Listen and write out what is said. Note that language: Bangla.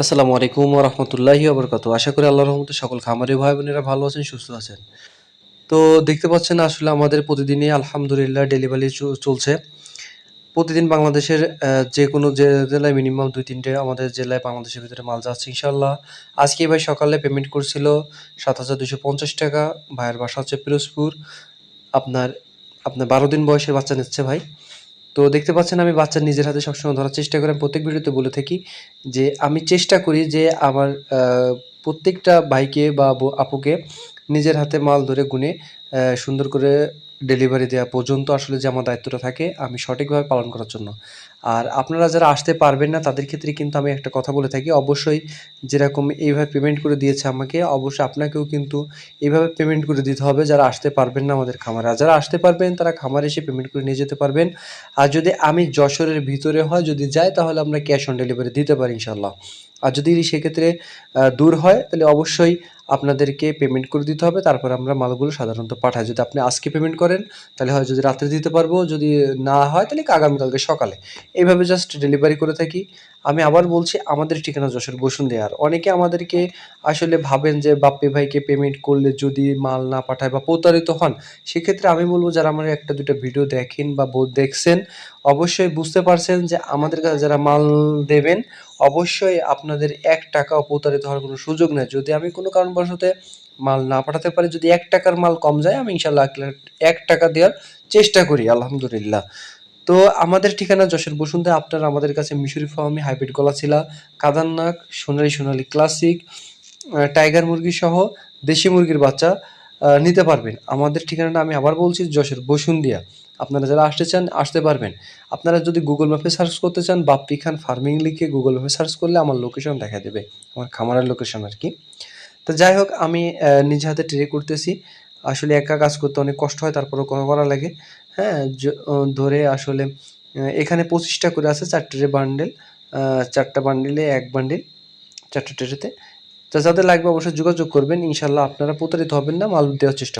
আসসালামু আলাইকুম রহমতুল্লাহি আবরকাত আশা করি আল্লাহর রহমতে সকল খামারি ভাই বোনেরা ভালো আছেন, সুস্থ আছেন। তো দেখতে পাচ্ছেন আসলে আমাদের প্রতিদিনই আলহামদুলিল্লাহ ডেলিভারি চলছে। প্রতিদিন বাংলাদেশের যে কোনো জেলায় মিনিমাম দুই, তিনটে আমাদের জেলায় বাংলাদেশের ভিতরে মাল যাচ্ছে ইনশাল্লাহ আজকে ভাই সকালে পেমেন্ট করছিল সাত হাজার দুশো পঞ্চাশ টাকা। ভাইয়ের বাসা হচ্ছে পিরোজপুর। আপনার আপনার বারো দিন বয়সের বাচ্চা নিচ্ছে ভাই। তো দেখতে পাচ্ছেন আমি বাচ্চা নিজের হাতে সবসময় ধরার চেষ্টা করি। আমি প্রত্যেক ভিডিওতে বলে থাকি যে আমি চেষ্টা করি যে আমার প্রত্যেকটা ভাইকে বা আপুকে নিজের হাতে মাল ধরে গুনে সুন্দর করে ডেলিভারি দেওয়া পর্যন্ত আসলে যে আমার দায়িত্বটা থাকে, আমি সঠিকভাবে পালন করার জন্য। আর আপনারা যারা আসতে পারবেন না, তাদের ক্ষেত্রে কিন্তু আমি একটা কথা বলে থাকি, অবশ্যই যেরকম এইভাবে পেমেন্ট করে দিয়েছে আমাকে, অবশ্যই আপনাকেও কিন্তু এইভাবে পেমেন্ট করে দিতে হবে, যারা আসতে পারবেন না আমাদের খামারে। আর যারা আসতে পারবেন, তারা খামারে এসে পেমেন্ট করে নিয়ে যেতে পারবেন। আর যদি আমি যশোরের ভিতরে হয়, যদি যাই, তাহলে আমরা ক্যাশ অন ডেলিভারি দিতে পারি ইনশাল্লাহ আর যদি সেক্ষেত্রে দূর হয়, তাহলে অবশ্যই আপনাদেরকে পেমেন্ট করে দিতে হবে, তারপর আমরা মালগুলো সাধারণত পাঠাই। যদি আপনি আজকে পেমেন্ট করেন, তাহলে হয় যদি রাত্রে দিতে পারব, যদি না হয়, তাহলে আগামীকালকে সকালে। এইভাবে জাস্ট ডেলিভারি করে থাকি। আমি আবার বলছি, আমাদের ঠিকানা যশোর বসুন্ধরা আর অনেকে আমাদেরকে আসলে ভাবেন যে, বাপ্পি ভাইকে পেমেন্ট করলে যদি মাল না পাঠায় বা প্রতারিত হন, সেক্ষেত্রে আমি বলব, যারা আমার একটা দুটো ভিডিও দেখেন বা দেখছেন, অবশ্যই বুঝতে পারছেন যে, আমাদের কাছে যারা মাল দেবেন, অবশ্যই আপনাদের এক টাকাও প্রতারিত হওয়ার কোনো সুযোগ নেই। যদি আমি কোনো কারণবশত মাল না পাঠাতে পারি, যদি এক টাকার মাল কম যায়, আমি ইনশাল্লাহ এক টাকা দেওয়ার চেষ্টা করি, আলহামদুলিল্লাহ। তো আমাদের ঠিকানা যশোর বসুন্ধরা, আপনারা আমাদের কাছে মিশরি ফার্মি হাইব্রিড গলাছিলা কাদান্নাক সোনালি সোনালি ক্লাসিক টাইগার মুরগি সহ দেশি মুরগির বাচ্চা নিতে পারবেন। আমাদের ঠিকানাটা আমি আবার বলছি, যশোর বসুন্দিয়া আপনারা যারা আসতে চান, আসতে পারবেন। আপনারা যদি গুগল ম্যাপে সার্চ করতে চান, বাপ্পি খান ফার্মিং লিখে গুগল ম্যাপে সার্চ করলে আমার লোকেশন দেখা দেবে, আমার খামারের লোকেশন আর কি। তো যাই হোক, আমি নিজে হাতে ট্রে করতেছি। আসলে একা কাজ করতে অনেক কষ্ট হয়, তারপরও করা করা লাগে। হ্যাঁ ধরে আসলে এখানে পঁচিশটা করে আছে চারটে বান্ডেল চারটা বান্ডেলে এক বান্ডেল চারটে ট্রেতে তো যাদের লাগবে অবশ্যই যোগাযোগ করবেন, ইনশাল্লাহ আপনারা প্রতারিত হবেন না, মাল দেওয়ার চেষ্টা